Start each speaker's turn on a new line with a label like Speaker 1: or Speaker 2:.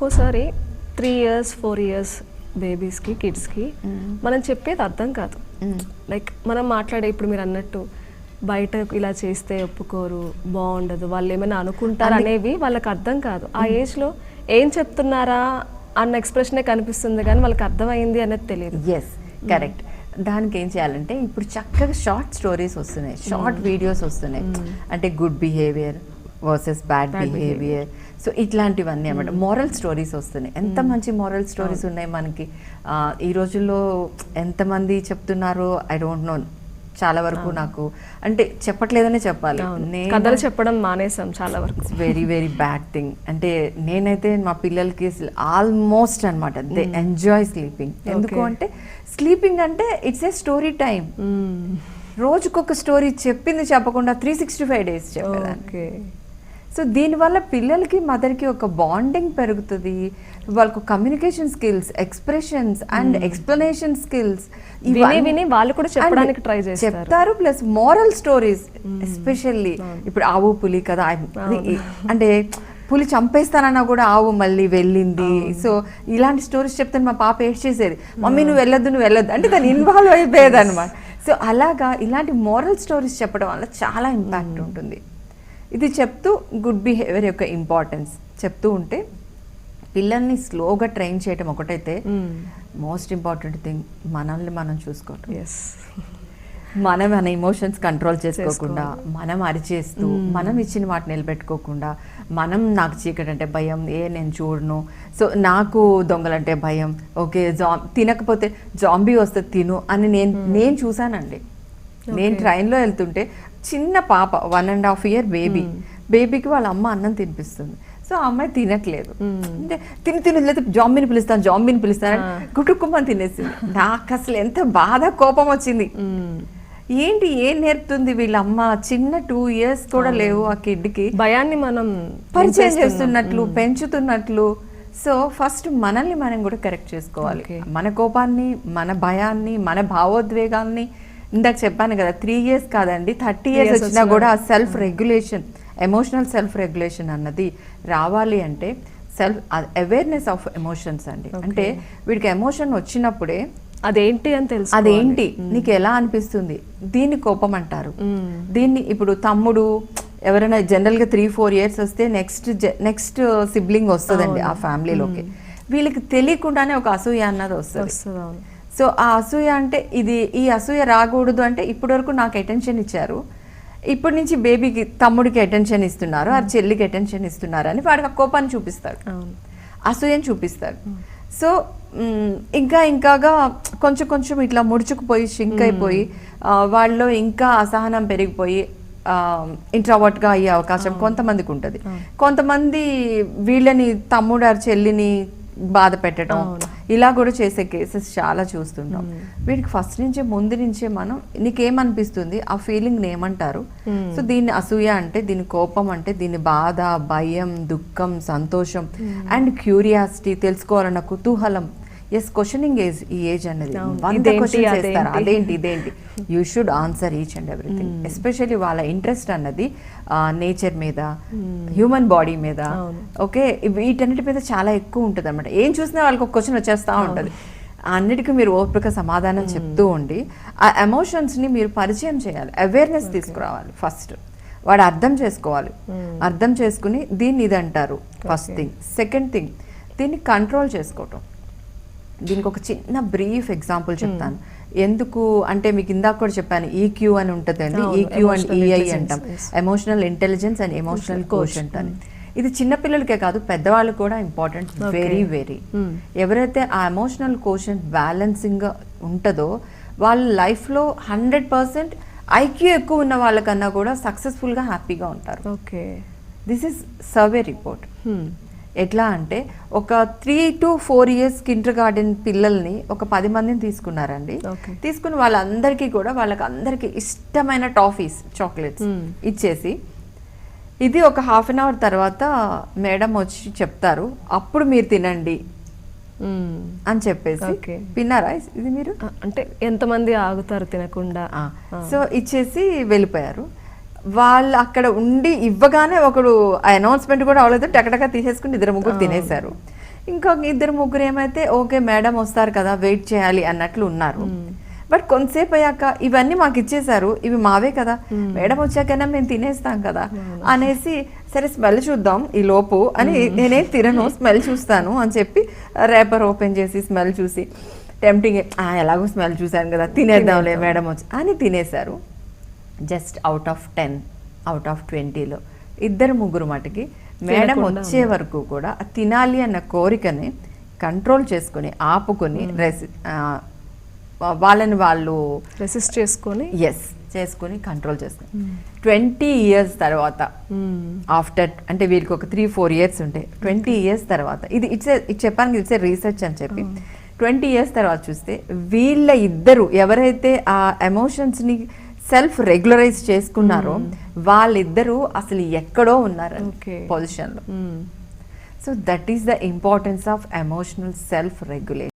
Speaker 1: ఒక్కోసారి three years four years బేబీస్కి కిడ్స్కి మనం చెప్పేది అర్థం కాదు. లైక్ మనం మాట్లాడే ఇప్పుడు మీరు అన్నట్టు బయట ఇలా చేస్తే ఒప్పుకోరు బాగుండదు వాళ్ళు ఏమైనా అనుకుంటారు అనేవి వాళ్ళకి అర్థం కాదు. ఆ ఏజ్లో ఏం చెప్తున్నారా అన్న ఎక్స్ప్రెషనే కనిపిస్తుంది కానీ వాళ్ళకి అర్థమైంది అనేది తెలియదు.
Speaker 2: ఎస్ కరెక్ట్ దానికి ఏం చేయాలంటే ఇప్పుడు చక్కగా షార్ట్ స్టోరీస్ వస్తున్నాయి షార్ట్ వీడియోస్ వస్తున్నాయి. అంటే good behaviour versus bad behaviour so ఇట్లాంటివన్నీ అన్నమాట. మోరల్ స్టోరీస్ వస్తున్నాయి. ఎంత మంచి మోరల్ స్టోరీస్ ఉన్నాయి మనకి? ఈ రోజుల్లో ఎంతమంది చెప్తున్నారో ఐ డోంట్ నో చాలా వరకు నాకు అంటే చెప్పట్లేదనే చెప్పాలి. నేను
Speaker 1: కథలు చెప్పడం మానేసాం చాలా వరకు.
Speaker 2: వెరీ వెరీ బ్యాడ్ థింగ్ అంటే నేనైతే మా పిల్లలకి ఆల్మోస్ట్ అనమాట దే ఎంజాయ్ స్లీపింగ్ ఎందుకు అంటే స్లీపింగ్ అంటే ఇట్స్ ఏ స్టోరీ టైం రోజుకొక స్టోరీ చెప్పింది చెప్పకుండా త్రీ సిక్స్టీ ఫైవ్ డేస్ చెప్పేదాన్ని.
Speaker 1: ఓకే
Speaker 2: సో దీనివల్ల పిల్లలకి మదర్కి ఒక బాండింగ్ పెరుగుతుంది. వాళ్ళకు communication skills expressions and explanation skills
Speaker 1: విని విని వాళ్ళు కూడా చెప్పడానికి try చేస్తారు.
Speaker 2: చెప్తారు ప్లస్ మోరల్ స్టోరీస్ ఎస్పెషల్లీ ఇప్పుడు ఆవు పులి కదా అంటే పులి చంపేస్తానన్నా కూడా ఆవు మళ్ళీ వెళ్ళింది. సో ఇలాంటి స్టోరీస్ చెప్తే మా పాప ఏడ్ చేసేది. మమ్మీ నువ్వు వెళ్ళొద్దు నువ్వు వెళ్ళొద్దు. అంటే దాన్ని ఇన్వాల్వ్ అయిపోయేది అనమాట సో అలాగా ఇలాంటి మోరల్ స్టోరీస్ చెప్పడం వల్ల చాలా ఇంపాక్ట్ ఉంటుంది. ఇది చెప్తూ గుడ్ బిహేవియర్ యొక్క ఇంపార్టెన్స్ చెప్తూ ఉంటే పిల్లల్ని స్లోగా ట్రైన్ చేయటం ఒకటైతే మోస్ట్ ఇంపార్టెంట్ థింగ్ మనల్ని మనం చూసుకోవటం.
Speaker 1: ఎస్
Speaker 2: మనం మన ఎమోషన్స్ కంట్రోల్ చేసుకోకుండా మనం అరిచేస్తూ మనం ఇచ్చిన మాట నిలబెట్టుకోకుండా మనం నాకు చీకటి అంటే భయం ఏ నేను చూడను. సో నాకు దొంగలంటే భయం ఓకే జా తినకపోతే జాంబీ వస్తే తిను అని నేను నేను చూసానండి నేను ట్రైన్లో వెళ్తుంటే చిన్న పాప one and half year baby బేబీకి వాళ్ళ అమ్మ అన్నం తినిపిస్తుంది. సో ఆ అమ్మాయి తినట్లేదు. అంటే తిని తిని లేదా జాంబీని పిలుస్తాను జాంబీని పిలుస్తాను గుటుక్కుమని తినేసింది. నాకు అసలు ఎంత బాధ కోపం వచ్చింది. ఏంటి ఏం నేర్పుతుంది వీళ్ళ అమ్మ? చిన్న టూ ఇయర్స్ కూడా లేవు ఆ కిడ్కి
Speaker 1: భయాన్ని మనం
Speaker 2: పరిచయం చేస్తున్నట్లు పెంచుతున్నట్లు. సో ఫస్ట్ మనల్ని మనం కూడా కరెక్ట్ చేసుకోవాలి. మన కోపాన్ని మన భయాన్ని మన భావోద్వేగాల్ని ఇందాక చెప్పాను కదా త్రీ ఇయర్స్ కాదండి థర్టీ ఇయర్స్ వచ్చినా కూడా self regulation emotional self regulation అన్నది రావాలి అంటే సెల్ఫ్ అవేర్నెస్ ఆఫ్ ఎమోషన్స్ అండి. అంటే వీడికి ఎమోషన్ వచ్చినప్పుడే
Speaker 1: అదేంటి అని తెలుసు
Speaker 2: అదేంటి? నీకు ఎలా అనిపిస్తుంది? దీన్ని కోపం అంటారు. దీన్ని ఇప్పుడు తమ్ముడు ఎవరైనా జనరల్గా త్రీ ఫోర్ ఇయర్స్ వస్తే నెక్స్ట్ నెక్స్ట్ సిబ్లింగ్ వస్తుందండి ఆ ఫ్యామిలీలోకి వీళ్ళకి తెలియకుండానే ఒక అసూయ అన్నది వస్తుంది. సో ఆ అసూయ అంటే ఇది ఈ అసూయ రాకూడదు అంటే ఇప్పటి వరకు నాకు అటెన్షన్ ఇచ్చారు. ఇప్పటి నుంచి బేబీకి తమ్ముడికి అటెన్షన్ ఇస్తున్నారు ఆ చెల్లికి అటెన్షన్ ఇస్తున్నారు అని వాడికి ఆ కోపాన్ని చూపిస్తాడు అసూయని చూపిస్తారు. సో ఇంకా ఇంకాగా కొంచెం కొంచెం ఇట్లా ముడుచుకుపోయి షింక్ అయిపోయి ఆ, వాళ్ళలో ఇంకా అసహనం పెరిగిపోయి ఇంట్రావర్ట్గా అయ్యే అవకాశం కొంతమందికి ఉంటుంది. కొంతమంది వీళ్ళని తమ్ముడు ఆ చెల్లిని బాధ పెట్టడం ఇలా కూడా చేసే కేసెస్ చాలా చూస్తుంటాం వీడికి ఫస్ట్ నుంచే ముందు నుంచే మనం నీకేమనిపిస్తుంది? ఆ ఫీలింగ్ ఏమంటారు? సో దీన్ని అసూయ అంటే దీని కోపం అంటే దీని బాధ భయం దుఃఖం సంతోషం అండ్ క్యూరియాసిటీ తెలుసుకోవాలన్న కుతూహలం ఎస్ క్వశ్చనింగ్ ఏజ్ ఈ ఏజ్ అనేది. వంద
Speaker 1: ఇదేంటి,
Speaker 2: క్వశ్చన్స్ చేస్తారు?
Speaker 1: అదేంటి?
Speaker 2: ఇదేంటి? You should answer each and everything especially వాళ్ళ ఇంట్రెస్ట్ అన్నది నేచర్ మీద హ్యూమన్ బాడీ మీద. ఓకే వీటన్నిటి మీద చాలా ఎక్కువ ఉంటుంది అనమాట ఏం చూసినా వాళ్ళకి ఒక క్వశ్చన్ వచ్చేస్తూ ఉంటుంది. అన్నిటికీ మీరు ఓపిక సమాధానం చెప్తూ ఉండి ఆ ఎమోషన్స్ని మీరు పరిచయం చేయాలి. అవేర్నెస్ తీసుకురావాలి ఫస్ట్ వాడు అర్థం చేసుకోవాలి. అర్థం చేసుకుని దీన్ని ఇది అంటారు. ఫస్ట్ థింగ్ సెకండ్ థింగ్ దీన్ని కంట్రోల్ చేసుకోవటం. దీనికి ఒక చిన్న బ్రీఫ్ ఎగ్జాంపుల్ చెప్తాను. ఎందుకు అంటే మీకు ఇందాక కూడా చెప్పాను ఈక్యూ అని ఉంటుందండి E Q and
Speaker 1: emotional
Speaker 2: E I
Speaker 1: intelligence,
Speaker 2: అంటాం. Emotional intelligence and emotional quotient అని. ఇది చిన్న పిల్లలకే కాదు పెద్దవాళ్ళకి కూడా ఇంపార్టెంట్ వెరీ వెరీ ఎవరైతే ఆ ఎమోషనల్ కోషన్ బ్యాలెన్సింగ్ ఉంటుందో వాళ్ళ లైఫ్లో హండ్రెడ్ పర్సెంట్ ఐక్యూ ఎక్కువ ఉన్న వాళ్ళకన్నా కూడా సక్సెస్ఫుల్గా హ్యాపీగా ఉంటారు.
Speaker 1: Okay
Speaker 2: this is survey report ఎట్లా అంటే ఒక three to four years kindergarten పిల్లల్ని ఒక పది మందిని తీసుకున్నారండి. తీసుకుని వాళ్ళందరికీ కూడా వాళ్ళకి అందరికీ ఇష్టమైన టాఫీస్ చాక్లెట్స్ ఇచ్చేసి ఇది ఒక హాఫ్ అన్ అవర్ తర్వాత మేడం వచ్చి చెప్తారు అప్పుడు మీరు తినండి అని చెప్పేసి. విన్నారా ఇది మీరు?
Speaker 1: అంటే ఎంతమంది ఆగుతారు తినకుండా?
Speaker 2: సో ఇచ్చేసి వెళ్ళిపోయారు. వాళ్ళు అక్కడ ఉండి ఇవ్వగానే ఒకడు అనౌన్స్మెంట్ కూడా అవ్వలేదు. టకటక తీసేసుకుని ఇద్దరు ముగ్గురు తినేశారు. ఇంకా ఇద్దరు ముగ్గురు ఏమైతే ఓకే మేడం వస్తారు కదా వెయిట్ చేయాలి అన్నట్లు ఉన్నారు. బట్ కొంతసేపు అయ్యాక ఇవన్నీ మాకు ఇచ్చేసారు ఇవి మావే కదా. మేడం వచ్చాకైనా మేము తినేస్తాం కదా అనేసి సరే స్మెల్ చూద్దాం ఈ లోపు అని నేనేం తినను స్మెల్ చూస్తాను అని చెప్పి రేపర్ ఓపెన్ చేసి స్మెల్ చూసి టెంప్టింగ్ ఎలాగో స్మెల్ చూశాను కదా తినేద్దాంలే మేడం వచ్చి అని తినేశారు. Just out of ten out of ట్వంటీలో. ఇద్దరు ముగ్గురు మటుకి మేడం వచ్చే వరకు కూడా తినాలి అన్న కోరికని కంట్రోల్ చేసుకొని ఆపుకొని రెసి వాళ్ళని వాళ్ళు
Speaker 1: రెసిస్ట్ చేసుకొని?
Speaker 2: ఎస్ చేసుకొని కంట్రోల్ చేసుకొని ట్వంటీ ఇయర్స్ తర్వాత. ఆఫ్టర్ అంటే వీళ్ళకి ఒక త్రీ ఫోర్ ఇయర్స్ ఉంటాయి. ట్వంటీ ఇయర్స్ తర్వాత ఇది ఇట్స్ ఇది చెప్పాను ఇట్స్ రీసెర్చ్ అని చెప్పి. ట్వంటీ ఇయర్స్ తర్వాత చూస్తే వీళ్ళ ఇద్దరు ఎవరైతే ఆ ఎమోషన్స్ని సెల్ఫ్ రెగ్యులరైజ్ చేసుకున్నారో వాళ్ళిద్దరూ అసలు ఎక్కడో ఉన్నారు. పొజిషన్లో. So that is the importance of emotional self regulation